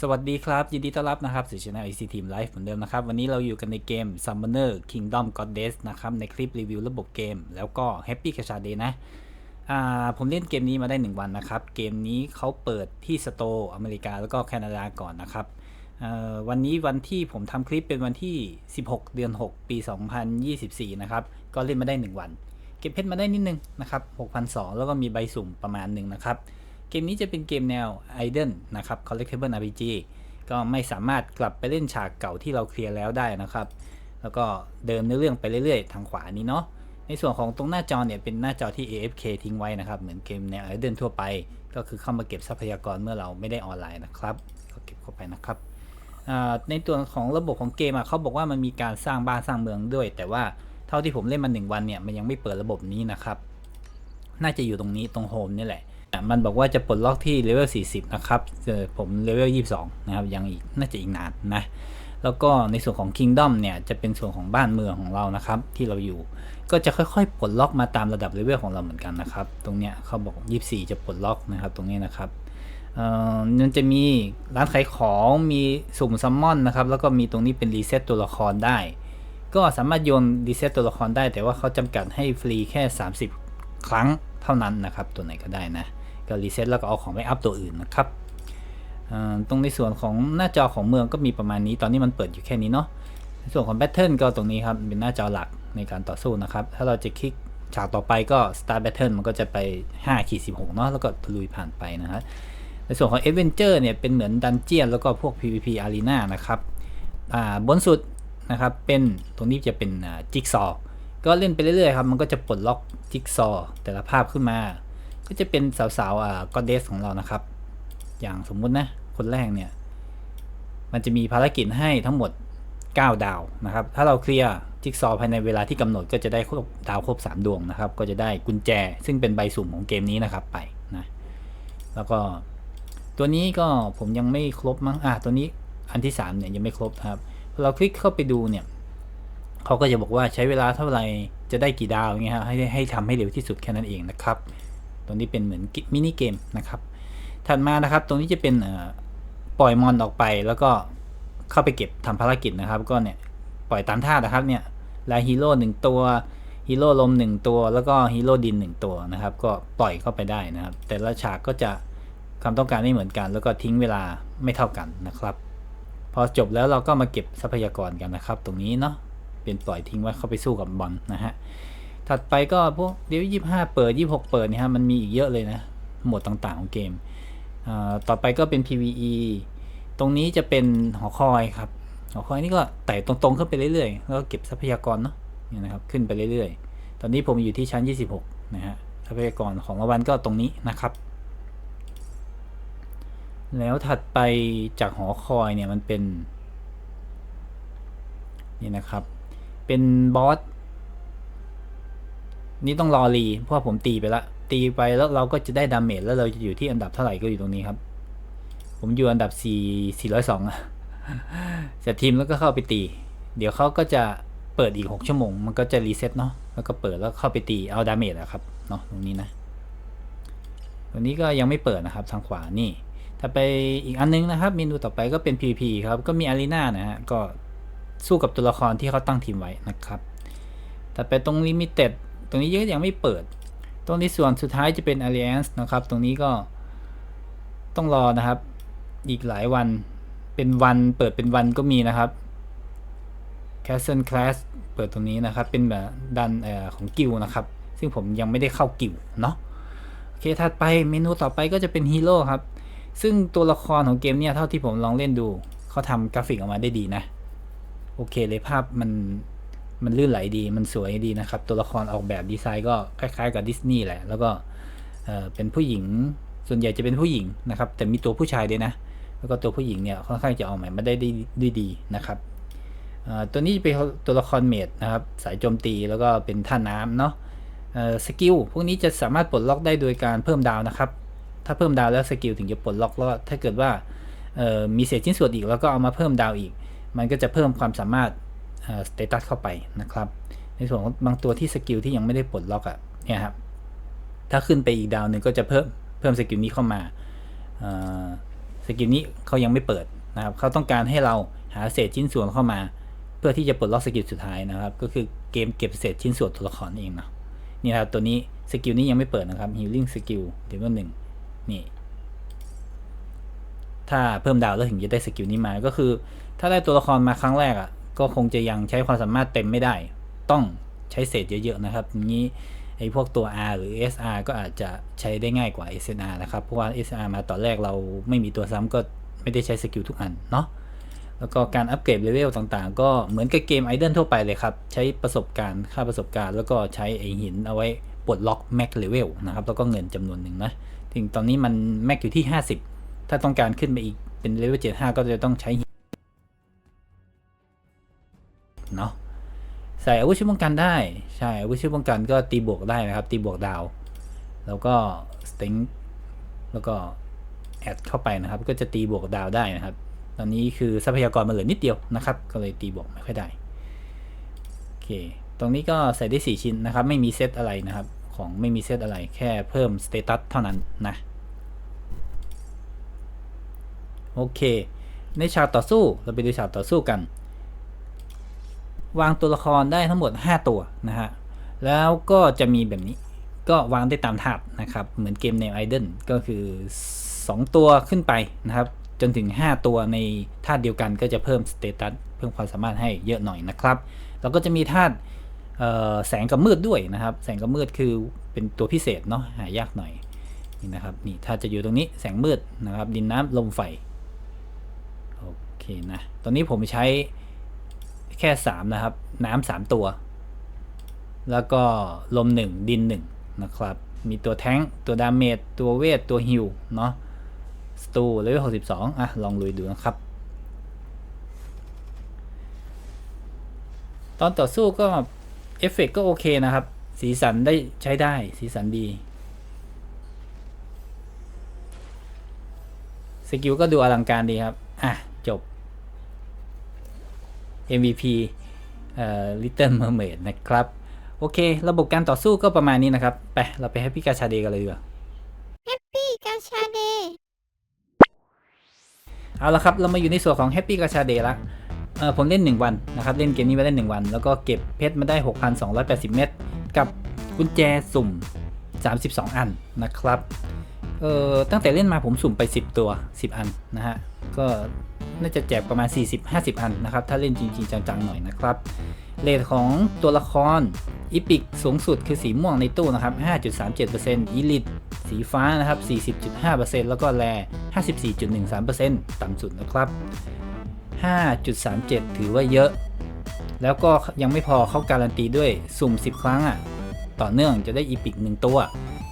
สวัสดีครับ ยินดีต้อนรับนะครับสู่ช่อง EC Team Live เหมือนเดิมนะครับ วันนี้เราอยู่กันในเกม Summoner Kingdom Goddess นะครับ ในคลิปรีวิวระบบเกม แล้วก็ Happy c a s h a Day นะอ่าผมเล่นเกมนี้มาได้ 1 วันนะครับ เกมนี้เขาเปิดที่สโตร์อเมริกาแล้วก็แคนาดาก่อนนะครับวันนี้วันที่ผมทำคลิปเป็นวันที่ 16 เดือน 6 ปี 2024 นะครับ ก็เล่นมาได้ 1 วัน เก็บเพชรมาได้นิดนึงนะครับ6,200 แล้วก็มีใบสุ่มประมาณหนึ่งนะครับ เกมนี้จะเป็นเกมแนว i d e n นะครับ Collectible RPG ก็ไม่สามารถกลับไปเล่นฉากเก่าที่เราเคลียร์แล้วได้นะครับ แล้วก็เดินในเรื่องไปเรื่อยๆ ทางขวานี้เนาะ ในส่วนของตรงหน้าจอเนี่ยเป็นหน้าจอที่ AFK ทิ้งไว้นะครับ เหมือนเกมแนว i d e n ทั่วไป ก็คือเข้ามาเก็บทรัพยากรเมื่อเราไม่ได้ออนไลน์นะครับ ก็เก็บเข้าไปนะครับในตัวของระบบของเกมอะเขาบอกว่ามันมีการสร้างบ้านสร้างเมืองด้วย แต่ว่าเท่าที่ผมเล่นมาหนึ่งวันเนี่ยมันยังไม่เปิดระบบนี้นะครับ น่าจะอยู่ตรงนี้ตรงโฮมนี่แหละ มันบอกว่าจะปลดล็อกที่เลเวล 40 นะครับผมเลเวล 22 นะครับ ยังอีกน่าจะอีกนานนะ แล้วก็ในส่วนของ Kingdom เนี่ยจะเป็นส่วนของบ้านเมืองของเรานะครับ ที่เราอยู่ ก็จะค่อยๆ ปลดล็อกมาตามระดับเลเวลของเราเหมือนกันนะครับ ตรงเนี้ยเขาบอก 24 จะปลดล็อกนะครับ ตรงนี้นะครับเอ่อมันจะมีร้านขายของมีสุ่มซัมมอนนะครับ แล้วก็มีตรงนี้เป็นรีเซ็ตตัวละครได้ ก็สามารถโยนรีเซ็ตตัวละครได้ แต่ว่าเขาจำกัดให้ฟรีแค่ 30 ครั้งเท่านั้นนะครับ ตัวไหนก็ได้นะ ก็รีเซ็ตแล้วก็เอาของไปอัพตัวอื่นนะครับตรงในส่วนของหน้าจอของเมืองก็มีประมาณนี้ ตอนนี้มันเปิดอยู่แค่นี้เนาะในส่วนของแบทเทิลก็ตรงนี้ครับ เป็นหน้าจอหลักในการต่อสู้นะครับ ถ้าเราจะคลิกฉากต่อไปก็ Start Battle มันก็จะไป5ขีด16เนาะแล้วก็ลุยผ่านไปนะฮะในส่วนของ Adventure เนี่ยเป็นเหมือนดันเจียนแล้วก็พวก PVP Arena นะครับบนสุดนะครับเป็นตรงนี้จะเป็นจิ๊กซอก็เล่นไปเรื่อยๆครับ มันก็จะปลดล็อกจิ๊กซอแต่ละภาพขึ้นมา ก็จะเป็นสาวๆอ่าก็เดสของเรานะครับ อย่างสมมุตินะคนแรกเนี่ย มันจะมีภารกิจให้ทั้งหมด 9 ดาวนะครับ ถ้าเราเคลียร์จิ๊กซอว์ภายในเวลาที่กำหนดก็จะได้ครบดาวครบ 3 ดวงนะครับ ก็จะได้กุญแจ ซึ่งเป็นใบสุ่มของเกมนี้นะครับไปนะแล้วก็ตัวนี้ก็ผมยังไม่ครบมั้งอะตัวนี้อันที่3เนี่ยยังไม่ครบครับเราคลิกเข้าไปดูเนี่ยเขาก็จะบอกว่าใช้เวลาเท่าไหร่จะได้กี่ดาวเงี้ยฮะให้ให้ทำให้เร็วที่สุดแค่นั้นเองนะครับ ตรงนี้เป็นเหมือนมินิเกมนะครับ ถัดมานะครับ ตรงนี้จะเป็นปล่อยมอนออกไปแล้วก็เข้าไปเก็บทำภารกิจนะครับ ก็เนี่ยปล่อยตามท่านะครับเนี่ยลายฮีโร่หนึ่งตัวฮีโร่ลมหนึ่งตัวแล้วก็ฮีโร่ดินหนึ่งตัวนะครับ ก็ปล่อยเข้าไปได้นะครับ แต่ละฉากก็จะความต้องการไม่เหมือนกัน แล้วก็ทิ้งเวลาไม่เท่ากันนะครับ พอจบแล้วเราก็มาเก็บทรัพยากรกันนะครับ ตรงนี้เนาะเป็นปล่อยทิ้งไว้เข้าไปสู้กับบอลนะฮะ ถัดไปก็พวกเดี๋ยวยี่ห้าเปิดยี่หกเปิดเนี่ยฮะมันมีอีกเยอะเลยนะหมวดต่างๆของเกม ต่อไปก็เป็น PVE ตรงนี้จะเป็นหอคอยครับ หอคอยนี่ก็ไต่ตรงๆขึ้นไปเรื่อยๆ แล้วก็เก็บทรัพยากรเนาะนี่นะครับขึ้นไปเรื่อยๆ ตอนนี้ผมอยู่ที่ชั้น 26 นะฮะทรัพยากรของรางวัลก็ตรงนี้นะครับ แล้วถัดไปจากหอคอยเนี่ยมันเป็น นี่นะครับ เป็นบอส นี่ต้องรอรีเพราะว่าผมตีไปละ ตีไปแล้วเราก็จะได้ดาเมจแล้วเราจะอยู่ที่อันดับเท่าไหร่ก็อยู่ตรงนี้ครับ ผมอยู่อันดับ4 402อะเสร็จทีมแล้วก็เข้าไปตี เดี๋ยวเขาก็จะเปิดอีก 6 ชั่วโมง มันก็จะรีเซ็ตเนาะแล้วก็เปิดแล้วเข้าไปตีเอาดาเมจอะครับเนาะตรงนี้นะตรงนี้ก็ยังไม่เปิดนะครับทางขวานี่ถ้าไปอีกอันนึงนะครับเมนูต่อไปก็เป็น PVP ครับก็มีอารีนานะฮะก็สู้กับตัวละครที่เขาตั้งทีมไว้นะครับ แต่ไปตรงลิมิเต็ดต รงนี้ยังไม่เปิด ตรงนี้ส่วนสุดท้ายจะเป็น Alliance นะครับ ตรงนี้ก็ต้องรอนะครับ อีกหลายวันเป็นวันเปิดเป็นวันก็มีนะครับ Castle Class เปิดตรงนี้นะครับ เป็นแบบดันเอ่อของกิลนะครับ ซึ่งผมยังไม่ได้เข้ากิลเนาะโอเคถัดไปเมนูต่อไปก็จะเป็นฮีโร่ครับ ซึ่งตัวละครของเกมเนี่ยเท่าที่ผมลองเล่นดู เขาทำกราฟิกออกมาได้ดีนะ โอเคเลยภาพมัน มันลื่นไหลดี มันสวยดีนะครับ ตัวละครออกแบบดีไซน์ก็คล้ายๆกับดิสนีย์แหละ แล้วก็เออเป็นผู้หญิง ส่วนใหญ่จะเป็นผู้หญิงนะครับ แต่มีตัวผู้ชายด้วยนะ แล้วก็ตัวผู้หญิงเนี่ยค่อนข้างจะออกแบบมาได้ดีดีนะครับตัวนี้จะเป็นตัวละครเมดนะครับ สายโจมตีแล้วก็เป็นท่าน้ำเนาะสกิลพวกนี้จะสามารถปลดล็อกได้โดยการเพิ่มดาวนะครับ ถ้าเพิ่มดาวแล้วสกิลถึงจะปลดล็อกแล้วถ้าเกิดว่ามีเศษชิ้นส่วนอีกแล้วก็เอามาเพิ่มดาวอีก มันก็จะเพิ่มความสามารถ สเตตัสเข้าไปนะครับ ในส่วนของบางตัวที่สกิลที่ยังไม่ได้ปลดล็อกอะ่ะเนี่ยครับถ้าขึ้นไปอีกดาวหนึ่งก็จะเพิ่มเพิ่มสกิลนี้เข้ามาสกิลนี้เขายังไม่เปิดนะครับเขาต้องการให้เราหาเศษชิ้นส่วนเข้ามา เพื่อที่จะปลดล็อกสกิลสุดท้ายนะครับ ก็คือเกมเก็บเศษชิ้นส่วนตัวละครเองเนาะนี่ครับตัวนี้สกิลนี้ยังไม่เปิดนะครับ healing skill เดี๋ยวหนึ่งนี่ถ้าเพิ่มดาวแล้วถึงจะได้สกิลนี้มา ก็คือ ถ้าได้ตัวละครมาครั้งแรกอะ่ะ ก็คงจะยังใช้ความสามารถเต็มไม่ได้ ต้องใช้เศษเยอะๆนะครับอย่างนี้ไอ้พวกตัว R หรือ SR ก็อาจจะใช้ได้ง่ายกว่า SNR นะครับ เพราะว่า SR มาตอนแรกเราไม่มีตัวซ้ำก็ไม่ได้ใช้สกิลทุกอันเนาะแล้วก็การอัปเกรดเลเวลต่างๆ ก็เหมือนกับเกมไอเดนทั่วไปเลยครับ ใช้ประสบการณ์ค่าประสบการณ์ แล้วก็ใช้ไอหินเอาไว้ปลดล็อกแม็กเลเวลนะครับ แล้วก็เงินจำนวนหนึ่งนะถึงตอนนี้มันแม็กอยู่ที่ 50 ถ้าต้องการขึ้นไปอีกเป็นเลเวล75 ก็จะต้องใช้ เนาะใส่อาวุธชุดป้องกันได้ ใช่อาวุธชุดป้องกันก็ตีบวกได้นะครับ ตีบวกดาว แล้วก็สติงแล้วก็แอดเข้าไปนะครับ ก็จะตีบวกดาวได้นะครับ ตอนนี้คือทรัพยากรมันเหลือนิดเดียวนะครับ ก็เลยตีบวกไม่ค่อยได้โอเคตรงนี้ก็ใส่ได้ 4 ชิ้นนะครับ ไม่มีเซตอะไรนะครับ ของไม่มีเซตอะไรแค่เพิ่มสเตตัสเท่านั้นนะโอเค ในฉากต่อสู้เราไปดูฉากต่อสู้กัน วางตัวละครได้ทั้งหมด 5 ตัวนะฮะ แล้วก็จะมีแบบนี้ก็วางได้ตามถาดนะครับ เหมือนเกมแนวไอด l ก็คือ 2 ตัวขึ้นไปนะครับ จนถึง 5 ตัวในธาตุเดียวกันก็จะเพิ่มสเตตัสเพิ่มความสามารถให้เยอะหน่อยนะครับแล้วก็จะมีธาตุแสงกับมืดด้วยนะครับ แสงกับมืดคือเป็นตัวพิเศษเนาะหายากหน่อยนี่นะครับนี่ถ้าจะอยู่ตรงนี้แสงมืดนะครับ ดินน้ำลมไฟ โอเคนะ ตอนนี้ผมใช้ แค่3นะครับ น้ำสามตัว แล้วก็ลม1ดิน1นะครับ มีตัวแท้งตัวดาเมจตัวเวทตัวฮิลเนาะสตูเลเวล62อะ ลองลุยดูนะครับ ตอนต่อสู้ก็เอฟเฟกก็โอเคนะครับ สีสันได้ใช้ได้สีสันดีสกิลก็ดูอลังการดีครับ อะ จบ MVP เอ่อ Little Mermaid นะครับ โอเค ระบบการต่อสู้ก็ประมาณนี้นะครับ ไป เราไปให้พี่กาชาเดกันเลยดีกว่าปี้กาชาเดเอาละครับ เรามาอยู่ในส่วนของ Happy กาชาเดละเออผมเล่น 1 วันนะครับ เล่นเกมนี้มาได้1วัน แล้วก็เก็บเพชรมาได้ 6,280 เม็ดกับกุญแจสุ่ม 32 อันนะครับ เออตั้งแต่เล่นมาผมสุ่มไป 10 ตัว 10 อันนะฮะ ก็น่าจะแจกประมาณ 40-50 อันนะครับ ถ้าเล่นจริงๆ จังๆ หน่อยนะครับเรทของตัวละครอีพิกสูงสุดคือสีม่วงในตู้นะครับ 5.37%อีลิทสีฟ้านะครับ 40.5%แล้วก็แร54.13%ต่ำสุดนะครับ 5.37 ถือว่าเยอะ แล้วก็ยังไม่พอเขาการันตีด้วยสุ่ม 10 ครั้งอะ ต่อเนื่องจะได้อีพิกหนึ่งตัว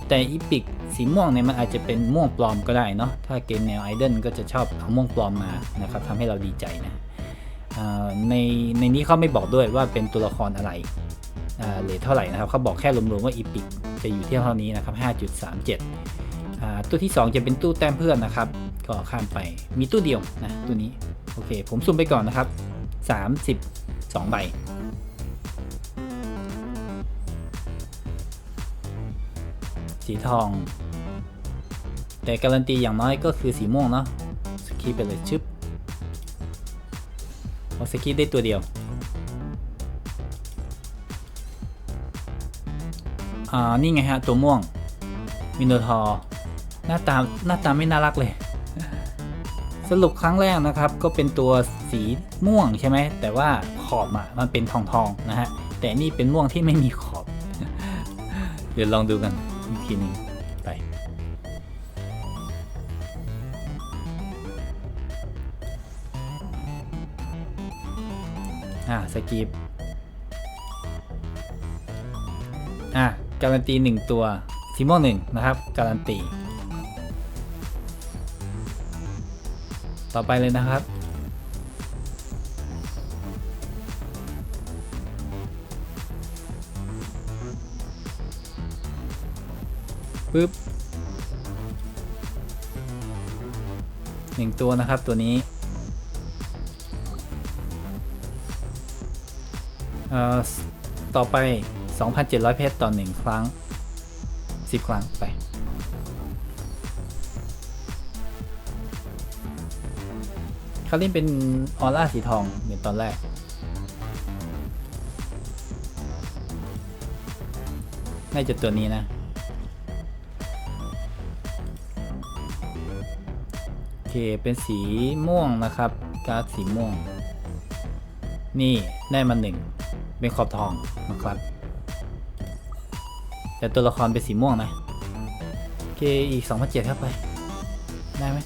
แต่อีพิกสีม่วงเนี่ยมันอาจจะเป็นม่วงปลอมก็ได้เนาะถ้าเกมแนวไอดอลก็จะชอบเอาม่วงปลอมมานะครับทำให้เราดีใจนะในในนี้เขาไม่บอกด้วยว่าเป็นตัวละครอะไรอ่าเลทเท่าไหร่นะครับเขาบอกแค่รวมๆว่าอีพิกจะอยู่ที่เท่านี้นะครับ 5.37อ่าตู้ที่ 2 จะเป็นตู้แต้มเพื่อนนะครับ ก็ข้ามไปมีตู้เดียวนะตู้นี้ โอเค ผมสุ่มไปก่อนนะครับ 32 ใบ สีทอง แต่การันตีอย่างน้อยก็คือสีม่วงเนาะสกีไปเลยชึบเพราสกีได้ตัวเดียวอ่านี่ไงฮะ ตัวม่วงมินโนทอหน้าตาหน้าตาไม่น่ารักเลย สรุปครั้งแรกนะครับ ก็เป็นตัวสีม่วงใช่ไหม แต่ว่าขอบอะมันเป็นทองทองๆนะฮะ แต่นี่เป็นม่วงที่ไม่มีขอบ เดี๋ยวลองดูกัน ทีหนึงไป อ่าสกีปอะการันตีหนึ่งตัวสีม่วงหนึ่งนะครับ การันตี ต่อไปเลยนะครับ ปึ๊บหนึ่งตัวนะครับตัวนี้เอ่อต่อไป 2,700 เพชรต่อ 1 ครั้ง 10 ครั้งไปเขาเล่นเป็นออร่าสีทองเหมือนตอนแรก น่าจะตัวนี้นะ เคเป็นสีม่วงนะครับ การ์ดสีม่วง นี่ได้มาหนึ่งเป็นขอบทองนะครับ แต่ตัวละครเป็นสีม่วงนะโอเคอีก2 0 0เข้าไป ได้ไหม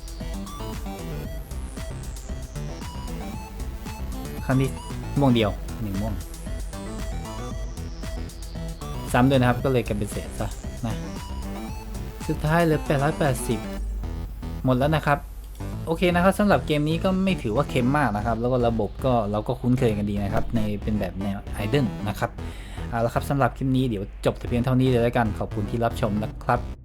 ครั้งนี้ม่วงเดียวหนึ่งม่วงซ้ำด้วยนะครับก็เลยกลายเป็นเศษซะนะสุดท้ายเหลือ880 หมดแล้วนะครับ โอเคนะครับสำหรับเกมนี้ก็ไม่ถือว่าเค็มมากนะครับ แล้วก็ระบบก็เราก็คุ้นเคยกันดีนะครับ ในเป็นแบบแนวไอเดนนะครับเอาละครับสำหรับคลิปนี้เดี๋ยวจบแต่เพียงเท่านี้เลยแล้วกันขอบคุณที่รับชมนะครับ